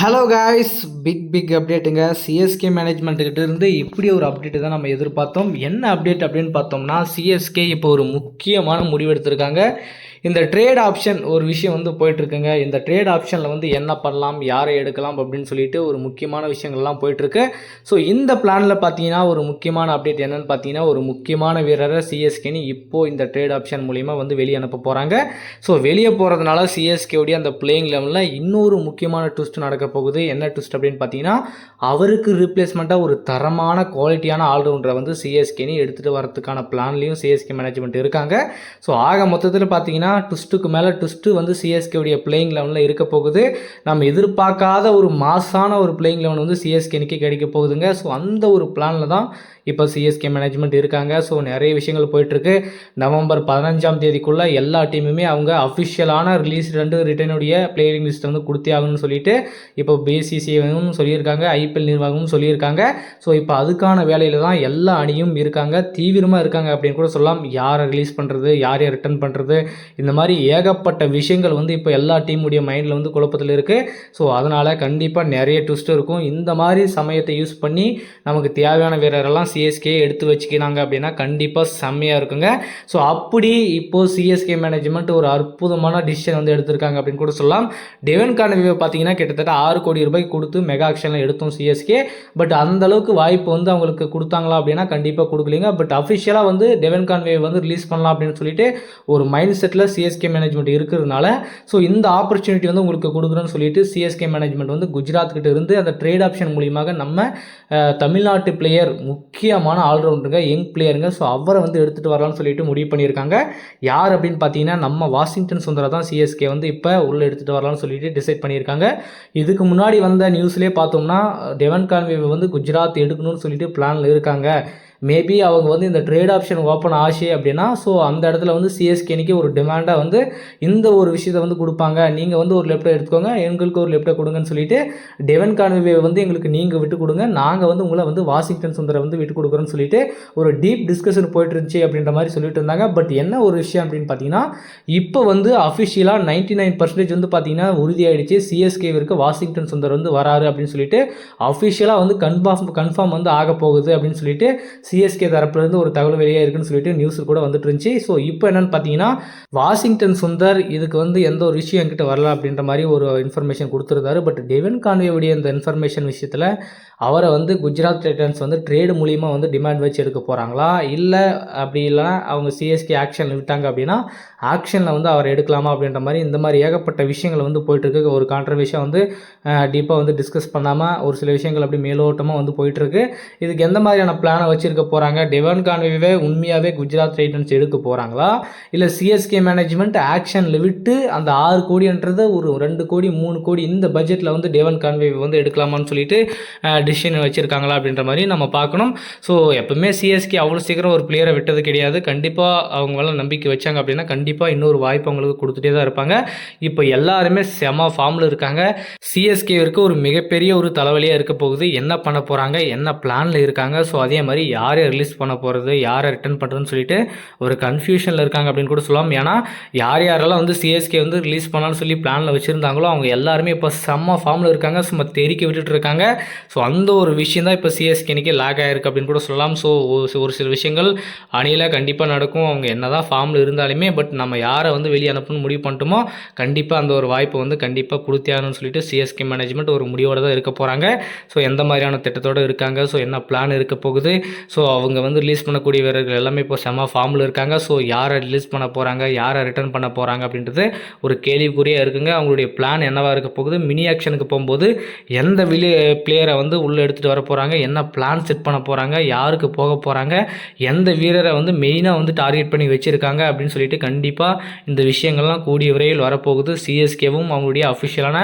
Hello guys big big அப்டேட்டுங்க CSK மேனேஜ்மெண்ட்டுக்கிட்ட இருந்து இப்படி ஒரு அப்டேட்டு தான் நம்ம எதிர்பார்த்தோம். என்ன அப்டேட் அப்படின்னு பார்த்தோம்னா சிஎஸ்கே இப்போ ஒரு முக்கியமான முடிவு எடுத்திருக்காங்க. இந்த ட்ரேட் ஆப்ஷன் ஒரு விஷயம் வந்து போயிட்டுருக்குங்க. இந்த ட்ரேட் ஆப்ஷனில் வந்து என்ன பண்ணலாம் யாரை எடுக்கலாம் அப்படின்னு சொல்லிட்டு ஒரு முக்கியமான விஷயங்கள்லாம் போயிட்டுருக்கு. ஸோ இந்த பிளானில் பார்த்தீங்கன்னா ஒரு முக்கியமான அப்டேட் என்னன்னு பார்த்தீங்கன்னா ஒரு முக்கியமான வீரரை சிஎஸ்கேன்னு இப்போ இந்த ட்ரேட் ஆப்ஷன் மூலிமா வந்து வெளியே அனுப்ப போகிறாங்க ஸோ வெளியே போகிறதுனால சிஎஸ்கேவுடைய அந்த பிளேயிங் லெவலில் இன்னொரு முக்கியமான ட்விஸ்ட் நடக்க போகுது. என்ன ட்விஸ்ட் அப்படின்னு பார்த்தீங்கன்னா அவருக்கு ரீப்ளேஸ்மெண்ட்டாக ஒரு தரமான குவாலிட்டியான ஆல்ரவுண்டரை வந்து சிஎஸ்கேன்னு எடுத்துகிட்டு வரதுக்கான பிளான்லேயும் சிஎஸ்கே மேனேஜ்மெண்ட் இருக்காங்க. ஸோ ஆக மொத்தத்தில் பார்த்தீங்கன்னா ட்விஸ்ட்டுக்கு மேலே ட்விஸ்ட்டு வந்து சிஎஸ்கேவுடைய பிளேயிங் லெவனில் இருக்க போகுது. நம்ம எதிர்பார்க்காத ஒரு மாசான ஒரு பிளேயிங் லெவன் வந்து சிஎஸ்கே சிஎஸ்கேனுக்கு கிடைக்க போகுதுங்க. ஸோ அந்த ஒரு பிளானில் தான் இப்போ சிஎஸ்கே மேனேஜ்மெண்ட் இருக்காங்க. ஸோ நிறைய விஷயங்கள் போயிட்டுருக்கு. நவம்பர் பதினஞ்சாம் தேதிக்குள்ளே எல்லா டீமுமே அவங்க அஃபிஷியலான ரிலீஸ் ரெண்டு ரிட்டனுடைய பிளேயிங் லிஸ்ட் வந்து கொடுத்தே ஆகணும்னு சொல்லிட்டு இப்போ பிசிசிஐவும் சொல்லியிருக்காங்க. ஐபிஎல் நிர்வாகமும் சொல்லியிருக்காங்க. ஸோ இப்போ அதுக்கான வேலையில் தான் எல்லா அணியும் இருக்காங்க. தீவிரமாக இருக்காங்க அப்படின்னு கூட சொல்லலாம். யாரை ரிலீஸ் பண்ணுறது யார் யார் ரிட்டர்ன் பண்ணுறது இந்த மாதிரி ஏகப்பட்ட விஷயங்கள் வந்து இப்போ எல்லா டீமுடைய மைண்டில் வந்து குழப்பத்தில் இருக்குது ஸோ அதனால் கண்டிப்பாக நிறைய ட்விஸ்ட் இருக்கும். இந்த மாதிரி சமயத்தை யூஸ் பண்ணி நமக்கு தேவையான வீரரெல்லாம் சிஎஸ்கே எடுத்து வச்சுக்கிறாங்க அப்படின்னா கண்டிப்பாக செம்மையாக இருக்குங்க. ஸோ அப்படி இப்போது சிஎஸ்கே மேனேஜ்மெண்ட் ஒரு அற்புதமான டிசிஷன் வந்து எடுத்திருக்காங்க அப்படின்னு கூட சொல்லலாம். டெவன் கானவியை பார்த்தீங்கன்னா கிட்டத்தட்ட ஆறு கோடி ரூபாய் கொடுத்து மெகா ஆக்ஷனில் எடுத்தோம் சிஎஸ்கே பட் அந்த அளவுக்கு வாய்ப்பு வந்து அவங்களுக்கு கொடுத்தாங்களா அப்படின்னா கண்டிப்பாக கொடுக்கலீங்க. பட் அஃபிஷியலாக வந்து டெவன் கான்வே வந்து ரிலீஸ் பண்ணலாம் அப்படின்னு சொல்லிட்டு ஒரு மைண்ட் செட்டில் சிஎஸ்கே மேனேஜ்மெண்ட் இருக்கிறதுனால ஸோ இந்த ஆப்பர்ச்சுனிட்டி வந்து உங்களுக்கு கொடுக்குறேன்னு சொல்லிட்டு சிஎஸ்கே மேனேஜ்மெண்ட் வந்து குஜராத் கிட்ட இருந்து அந்த ட்ரேட் ஆப்ஷன் மூலியமாக நம்ம தமிழ்நாட்டு பிளேயர் முக்கியமான ஆல்ரவுண்டருங்க யங் பிளேயருங்க ஸோ அவரை வந்து எடுத்துகிட்டு வரலாம்னு சொல்லிட்டு முடிவு பண்ணியிருக்காங்க. யார் அப்படின்னு பார்த்தீங்கன்னா நம்ம வாஷிங்டன் சுந்தரா தான் சிஎஸ்கே வந்து இப்போ உள்ளே எடுத்துகிட்டு வரலாம்னு சொல்லிட்டு டிசைட் பண்ணியிருக்காங்க. இதுக்கு முன்னாடி வந்த நியூஸ்லேயே பார்த்தோம்னா டெவன் கான்வே வந்து குஜராத் எடுக்கணும்னு சொல்லிட்டு பிளானில் இருக்காங்க. மேபி அவங்க வந்து இந்த ட்ரேட் ஆப்ஷன் ஓப்பன் ஆச்சு அப்படின்னா ஸோ அந்த இடத்துல வந்து சிஎஸ்கேனிக்கு ஒரு டிமாண்டாக வந்து இந்த ஒரு விஷயத்தை வந்து கொடுப்பாங்க. நீங்கள் வந்து ஒரு லெப்டை எடுத்துக்கோங்க எங்களுக்கு ஒரு லெப்டை கொடுங்கன்னு சொல்லிட்டு டெவன் கான்வே வந்து எங்களுக்கு நீங்கள் விட்டு கொடுங்க. நாங்கள் வந்து உங்களை வந்து வாஷிங்டன் சுந்தரை வந்து விட்டு கொடுக்குறோன்னு சொல்லிட்டு ஒரு டீப் டிஸ்கஷன் போயிட்டு இருந்துச்சு அப்படின்ற மாதிரி சொல்லிட்டு இருந்தாங்க. பட் என்ன ஒரு விஷயம் அப்படின்னு பார்த்தீங்கன்னா இப்போ வந்து அஃபிஷியலாக நைன்டி நைன் பர்சன்டேஜ் வந்து பார்த்தீங்கன்னா உறுதியாயிடுச்சு. சிஎஸ்கேவிற்கு வாஷிங்டன் சுந்தர் வந்து வராரு அப்படின்னு சொல்லிட்டு அஃபிஷியலாக வந்து கன்ஃபார்ம் கன்ஃபார்ம் வந்து ஆக போகுது அப்படின்னு சொல்லிட்டு சிஎஸ்கே தரப்புலேருந்து ஒரு தகவல் வெளியே இருக்குன்னு சொல்லிட்டு நியூஸ் கூட வந்துட்டு இருந்துச்சு. ஸோ இப்போ என்னன்னு பார்த்தீங்கன்னா வாஷிங்டன் சுந்தர் இதுக்கு வந்து எந்த ஒரு விஷயம் என்கிட்ட வரல அப்படின்ற மாதிரி ஒரு இன்ஃபர்மேஷன் கொடுத்துருந்தாரு. பட் டெவன் கான்வேவுடைய இந்த இன்ஃபர்மேஷன் விஷயத்தில் அவரை வந்து குஜராத் டைட்டன்ஸ் வந்து ட்ரேடு மூலியமாக வந்து டிமாண்ட் வச்சு எடுக்க போகிறாங்களா இல்லை அப்படி இல்லைனா அவங்க சிஎஸ்கே ஆக்ஷன் விட்டாங்க அப்படின்னா ஆக்ஷனில் வந்து அவர் எடுக்கலாமா அப்படின்ற மாதிரி இந்த மாதிரி ஏகப்பட்ட விஷயங்கள் வந்து போயிட்டுருக்கு. ஒரு கான்ட்ரவர்ஷியாக வந்து டீப்பாக வந்து டிஸ்கஸ் பண்ணாமல் ஒரு சில விஷயங்கள் அப்படி மேலோட்டமாக வந்து போயிட்டுருக்கு. இதுக்கு எந்த மாதிரியான பிளானை வச்சுருக்க போகிறாங்க டெவன் கான்வேவே உண்மையாகவே குஜராத் டைட்டன்ஸ் எடுக்க போகிறாங்களா இல்லை சிஎஸ்கே மேனேஜ்மெண்ட் ஆக்ஷனில் விட்டு அந்த ஆறு கோடின்றது ஒரு ரெண்டு கோடி மூணு கோடி இந்த பட்ஜெட்டில் வந்து டெவன் கான்வே வந்து எடுக்கலாமான்னு சொல்லிட்டு டிசிஷன் வச்சுருக்காங்களா அப்படின்ற மாதிரி நம்ம பார்க்கணும். ஸோ எப்பவுமே சிஎஸ்கே அவ்வளோ சீக்கிரம் ஒரு பிளேயரை விட்டது கிடையாது. கண்டிப்பாக அவங்களால நம்பிக்கை வச்சாங்க அப்படின்னா கண்டிப்பாக இன்னொரு வாய்ப்பு அவங்களுக்கு கொடுத்துட்டே தான் இருப்பாங்க. இப்போ எல்லாருமே செம ஃபார்மில் இருக்காங்க. சிஎஸ்கேவிற்கு ஒரு மிகப்பெரிய ஒரு தலைவலியாக இருக்க போகுது. என்ன பண்ண போகிறாங்க என்ன பிளானில் இருக்காங்க? ஸோ அதே மாதிரி யாரை ரிலீஸ் பண்ண போகிறது யாரை ரிட்டர்ன் பண்ணுறதுன்னு சொல்லிட்டு ஒரு கன்ஃபியூஷனில் இருக்காங்க அப்படின்னு கூட சொல்லலாம். ஏன்னா யார் யாரெல்லாம் வந்து சிஎஸ்கே வந்து ரிலீஸ் பண்ணலாம்னு சொல்லி பிளானில் வச்சுருந்தாங்களோ அவங்க எல்லாருமே இப்போ செம்ம ஃபார்மில் இருக்காங்க. சும்மா தெறிக்க விட்டுட்டு இருக்காங்க. ஸோ அந்த அந்த ஒரு விஷயம் தான் இப்போ சிஎஸ்கேனிக்கு லாக் ஆகிருக்கு அப்படின்னு கூட சொல்லலாம். ஸோ ஒரு சில விஷயங்கள் அணியில் கண்டிப்பாக நடக்கும். அவங்க என்ன தான் ஃபார்மில் இருந்தாலுமே பட் நம்ம யாரை வந்து வெளியே அனுப்பணும்னு முடிவு பண்ணிட்டோமோ கண்டிப்பாக அந்த ஒரு வாய்ப்பை வந்து கண்டிப்பாக கொடுத்தியாகணும்னு சொல்லிட்டு சிஎஸ்கே மேனேஜ்மெண்ட் ஒரு முடிவோடு தான் இருக்க போகிறாங்க ஸோ எந்த மாதிரியான திட்டத்தோடு இருக்காங்க? ஸோ என்ன பிளான் இருக்க போகுது? ஸோ அவங்க வந்து ரிலீஸ் பண்ணக்கூடிய வீரர்கள் எல்லாமே இப்போ செம ஃபார்மில் இருக்காங்க. ஸோ யாரை ரிலீஸ் பண்ண போகிறாங்க யாரை ரிட்டர்ன் பண்ண போகிறாங்க அப்படின்றது ஒரு கேள்விக்குறியாக இருக்குங்க. அவங்களுடைய பிளான் என்னவாக இருக்க போகுது? மினி ஆக்ஷனுக்கு போகும்போது எந்த விலி பிளேயரை வந்து உள்ளே எடுத்துகிட்டு வர போகிறாங்க என்ன பிளான் செட் பண்ண போகிறாங்க யாருக்கு போக போகிறாங்க எந்த வீரரை வந்து மெயினாக வந்து டார்கெட் பண்ணி வச்சுருக்காங்க அப்படின்னு சொல்லிட்டு கண்டிப்பாக இந்த விஷயங்கள்லாம் கூடிய விரைவில் வரப்போகுது. சிஎஸ்கேவும் அவங்களுடைய அஃபிஷியலான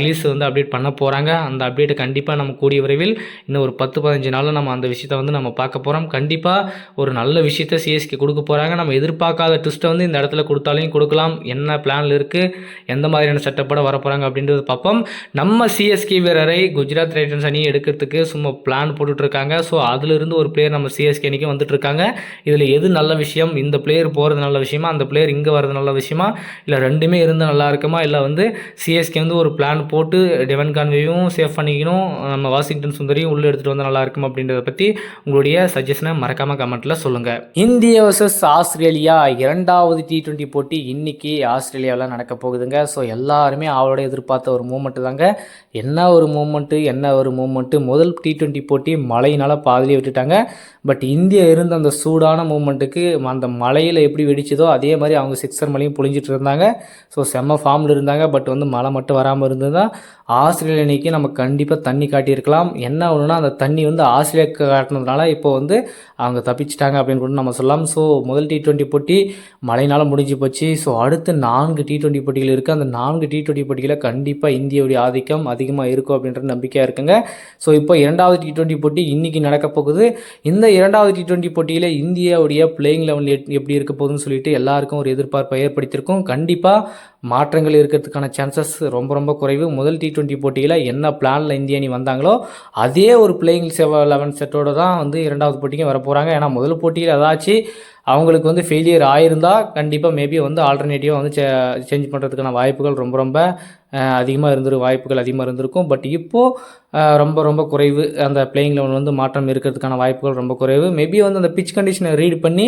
ரிலீஸ் வந்து அப்டேட் பண்ண போகிறாங்க அந்த அப்டேட்டை கண்டிப்பாக நம்ம கூடிய விரைவில் இன்னும் ஒரு பத்து பதினஞ்சு நாளில் நம்ம அந்த விஷயத்தை வந்து நம்ம பார்க்க போகிறோம் கண்டிப்பாக ஒரு நல்ல விஷயத்தை சிஎஸ்கே கொடுக்க போகிறாங்க நம்ம எதிர்பார்க்காத ட்விஸ்ட்டை வந்து இந்த இடத்துல கொடுத்தாலையும் கொடுக்கலாம். என்ன பிளானில் இருக்குது எந்த மாதிரியான சட்டப்பட வரப்போகிறாங்க அப்படின்றது பார்ப்போம். நம்ம சிஎஸ்கே வீரரை குஜராத் டைட்டன்ஸ் அணி எடுக்கிறதுக்கு சும்மா பிளான் போட்டுட்ருக்காங்க. ஸோ அதிலிருந்து ஒரு பிளேயர் நம்ம சிஎஸ்கே அணிக்கு வந்துட்டுருக்காங்க இதில் எது நல்ல விஷயம்? இந்த பிளேயர் போகிறது நல்ல விஷயமா? அந்த பிளேயர் இங்கே வர்றது நல்ல விஷயமா? இல்லை ரெண்டுமே இருந்தால் நல்லா இருக்குமா? இல்லை வந்து சிஎஸ்கே வந்து ஒரு பிளான் போட்டு டெவன் கான்வேயும் சேஃப் பண்ணிக்கணும். நம்ம வாஷிங்டன் சுந்தரியும் உள்ளே எடுத்துகிட்டு வந்தால் நல்லா இருக்குமா அப்படின்றத பற்றி உங்களுடைய சஜஷனை மறக்காமல் கமெண்ட்டில் சொல்லுங்கள் இந்திய வர்சஸ் ஆஸ்திரேலியா இரண்டாவது டி டுவெண்ட்டி போட்டி இன்னைக்கு ஆஸ்திரேலியாவில் நடக்க போகுதுங்க. ஸோ எல்லாருமே அவளோட எதிர்பார்த்த ஒரு மூமெண்ட்டு தாங்க. என்ன ஒரு மூமெண்ட்டு என்ன ஒரு மூமெண்ட்டு. முதல் டி ட்வெண்ட்டி போட்டி மழையினால் பாதிலே விட்டுட்டாங்க. பட் இந்தியா இருந்த அந்த சூடான மூமெண்ட்டுக்கு அந்த மலையில் எப்படி வெடிச்சதோ அதே மாதிரி அவங்க சிக்ஸர் மலையும் புழிஞ்சிட்டு இருந்தாங்க. ஸோ செம்ம ஃபார்மில் இருந்தாங்க. பட் வந்து மழை மட்டும் வராமல் இருந்ததுதான் ஆஸ்திரேலியா அன்னைக்கு நம்ம கண்டிப்பாக தண்ணி காட்டியிருக்கலாம். என்ன ஒன்றுனா அந்த தண்ணி வந்து ஆஸ்திரேலியாவுக்கு காட்டினதுனால இப்போ வந்து அவங்க தப்பிச்சிட்டாங்க அப்படின்னு கூட நம்ம சொல்லலாம். ஸோ முதல் டி டுவெண்ட்டி போட்டி மழையினால் முடிஞ்சு போச்சு. ஸோ அடுத்து நான்கு டி டுவெண்ட்டி போட்டிகள் இருக்குது அந்த நான்கு டி டுவெண்ட்டி போட்டிகளில் கண்டிப்பாக இந்தியாவுடைய ஆதிக்கம் அதிகமாக இருக்கும் அப்படின்ற நம்பிக்கையாக இருக்குங்க. ஸோ இப்போ இரண்டாவது டி டுவெண்ட்டி போட்டி இன்றைக்கி நடக்க போகுது. இந்த இரண்டாவது டி டுவெண்ட்டி போட்டியில் இந்தியாவுடைய பிளேயிங் லெவல் எப்படி இருக்க போகுதுன்னு சொல்லிட்டு எல்லாருக்கும் ஒரு எதிர்பார்ப்பை ஏற்படுத்தியிருக்கும். கண்டிப்பாக மாற்றங்கள் இருக்கிறதுக்கான சான்சஸ் ரொம்ப ரொம்ப குறைவு. முதல் டி டுவெண்ட்டி போட்டியில் என்ன பிளானில் இந்திய அணி வந்தாங்களோ அதே ஒரு பிளேயிங் செவ லெவன் செட்டோடு தான் வந்து இரண்டாவது போட்டிக்கு வர போகிறாங்க ஏன்னா முதல் போட்டியில் ஏதாச்சும் அவங்களுக்கு வந்து ஃபெயிலியர் ஆயிருந்தால் கண்டிப்பாக மேபி வந்து ஆல்டர்னேட்டிவாக வந்து சேஞ்ச் பண்ணுறதுக்கான வாய்ப்புகள் ரொம்ப ரொம்ப அதிகமாக இருந்துரு வாய்ப்புகள் அதிகமாக இருந்திருக்கும். பட் இப்போது ரொம்ப ரொம்ப குறைவு. அந்த பிளேயிங் லெவன் வந்து மாற்றம் இருக்கிறதுக்கான வாய்ப்புகள் ரொம்ப குறைவு. மேபி வந்து அந்த பிச் கண்டிஷனை ரீட் பண்ணி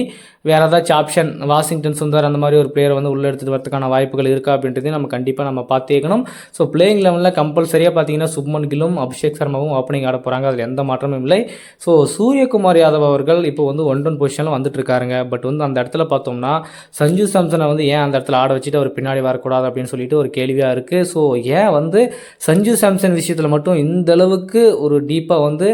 வேறு ஏதாச்சும் ஆப்ஷன் வாஷிங்டன் சுந்தர் அந்த மாதிரி ஒரு பிளேயரை வந்து உள்ளே எடுத்துகிட்டு வரதுக்கான வாய்ப்புகள் இருக்கா அப்படின்றதையும் நம்ம கண்டிப்பாக நம்ம பார்த்தேக்கணும். ஸோ பிளேயிங் லெவனில் கம்பல்சரியாக பார்த்தீங்கன்னா சுப்மன் கில்லும் அபிஷேக் சர்மாவும் ஓப்பனிங் ஆட போகிறாங்க அதில் எந்த மாற்றமும் இல்லை. ஸோ சூரியகுமார் யாதவ் அவர்கள் இப்போ வந்து ஒன் ஒன் பொசிஷனில் வந்துட்டு இருக்காருங்க. பட் வந்து அந்த இடத்துல பார்த்தோம்னா சஞ்சு சாம்சனை வந்து ஏன் அந்த இடத்துல ஆட வச்சுட்டு அவர் பின்னாடி வரக்கூடாது அப்படின்னு சொல்லிட்டு ஒரு கேள்வியாக இருக்குது ஸோ ஏன் வந்து சஞ்சு சாம்சன் விஷயத்தில் மட்டும் இந்த அளவுக்கு ஒரு டீப்பாக வந்து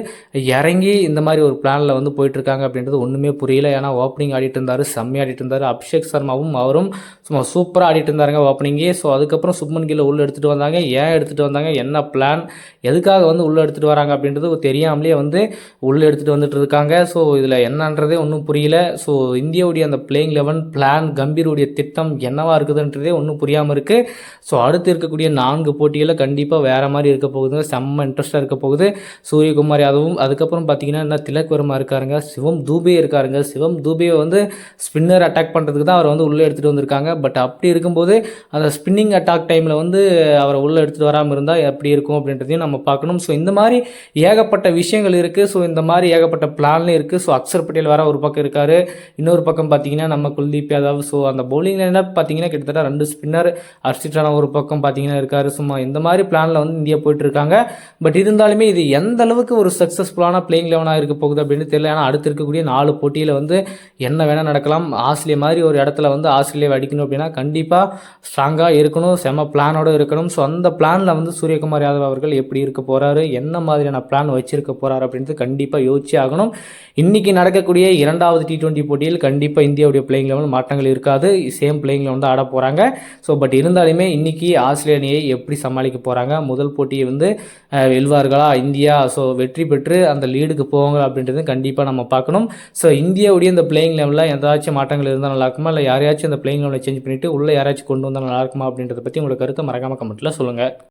இறங்கி இந்த மாதிரி ஒரு பிளானில் வந்து போயிட்டுருக்காங்க அப்படின்றது ஒன்றுமே புரியல. ஏன்னா ஓப்பனிங் ஆடிட்டு இருந்தார் செம்மி ஆடிட்டு இருந்தார். அபிஷேக் சர்மாவும் அவரும் சும்மா சூப்பராக ஆடிட்டு இருந்தாருங்க ஓப்பனிங்கே ஸோ அதுக்கப்புறம் சுப்மன் கீழே உள்ளே எடுத்துகிட்டு வந்தாங்க. ஏன் எடுத்துகிட்டு வந்தாங்க? என்ன பிளான் எதுக்காக வந்து உள்ளே எடுத்துகிட்டு வராங்க அப்படின்றது தெரியாமலே வந்து உள்ளே எடுத்துகிட்டு வந்துட்டு இருக்காங்க. ஸோ இதில் என்னன்றதே ஒன்றும் புரியல. ஸோ இந்தியாவுடைய அந்த பிளேயிங் லெவன் பிளான் கம்பீருடைய திட்டம் என்னவாக இருக்குதுன்றதே ஒன்றும் புரியாமல் இருக்குது ஸோ அடுத்து இருக்கக்கூடிய நான்கு போட்டிகளில் கண்டிப்பாக வேறு மாதிரி இருக்க போகுது செம்ம இன்ட்ரெஸ்ட்டாக இருக்க போகுது. சூரியகுமார் யாதவும் அதுக்கப்புறம் பார்த்தீங்கன்னா என்ன திலக் வர்மா இருக்காருங்க. சிவம் தூபே இருக்காருங்க. சிவம் தூபேவை வந்து ஸ்பின்னர் அட்டாக் பண்ணுறதுக்கு தான் அவர் வந்து உள்ளே எடுத்துகிட்டு வந்திருக்காங்க. பட் அப்படி இருக்கும்போது அந்த ஸ்பின்னிங் அட்டாக் டைமில் வந்து அவரை உள்ளே எடுத்துகிட்டு வராமல் இருந்தால் எப்படி இருக்கும் அப்படின்றதையும் நம்ம பார்க்கணும். ஸோ இந்த மாதிரி ஏகப்பட்ட விஷயங்கள் இருக்குது ஸோ இந்த மாதிரி ஏகப்பட்ட பிளான்லேயும் இருக்குது ஸோ அக்ஷர் பட்டேல் வேறு ஒரு பக்கம் இருக்கார். இன்னொரு பக்கம் பார்த்தீங்கன்னா நம்ம குல்தீப் யாதவ். ஸோ அந்த பவுலிங் என்ன பார்த்தீங்கன்னா கிட்டத்தட்ட ரெண்டு ஸ்பின்னர் அர்ஷிட்டான ஒரு பக்கம் பார்த்தீங்கன்னா இருக்கார். சும்மா இந்த மாதிரி பிளானில் வந்து இந்தியா போயிட்டுருக்காங்க பட் இருந்தாலுமே இது எந்த அளவுக்கு ஒரு சக்ஸஸ்ஃபுல்லான பிளேயிங் லெவனாக இருக்க போகுது அப்படின்னு தெரியல. ஏன்னா அடுத்து இருக்கக்கூடிய நாலு போட்டியில் வந்து என்ன வேணால் நடக்கலாம். ஆஸ்திரேலியா மாதிரி ஒரு இடத்துல வந்து ஆஸ்திரேலியாவை அடிக்கணும் அப்படின்னா கண்டிப்பாக ஸ்ட்ராங்காக இருக்கணும். செம பிளானோடு இருக்கணும். ஸோ அந்த பிளானில் வந்து சூரியகுமார் யாதவ் அவர்கள் எப்படி இருக்க போகிறாரு என்ன மாதிரியான பிளான் வச்சிருக்க போகிறாரு அப்படின்றது கண்டிப்பாக யோசிச்சு ஆகணும். இன்றைக்கி நடக்கக்கூடிய இரண்டாவது டி ட்வெண்ட்டி போட்டியில் கண்டிப்பாக இந்தியாவுடைய பிளேயிங் லெவல் மாற்றங்கள் இருக்காது. சேம் பிளேயிங் வந்து தான் ஆட போகிறாங்க ஸோ பட் இருந்தாலுமே இன்றைக்கி ஆஸ்திரேலியை எப்படி சமாளிக்க போகிறாங்க முதல் போட்டியை வந்து வெல்வார்களா? இந்தியா ஸோ வெற்றி பெற்று அந்த லீடுக்கு போவாங்க அப்படின்றது கண்டிப்பாக நம்ம பார்க்கணும். ஸோ இந்தியாவுடைய இந்த பிளேயிங் லெவலில் எதாச்சும் மாற்றங்கள் இருந்தால் நல்லா இருக்குமா? இல்லை யாரையாச்சும் அந்த பிளேயிங் லெவலில் சேஞ்ச் பண்ணிவிட்டு உள்ளே யாராச்சும் கொண்டு வந்தால் நல்லா இருக்குமா அப்படின்றத பற்றி உங்களோட கருத்தை மறக்காமல் கமெண்ட்டில் சொல்லுங்கள்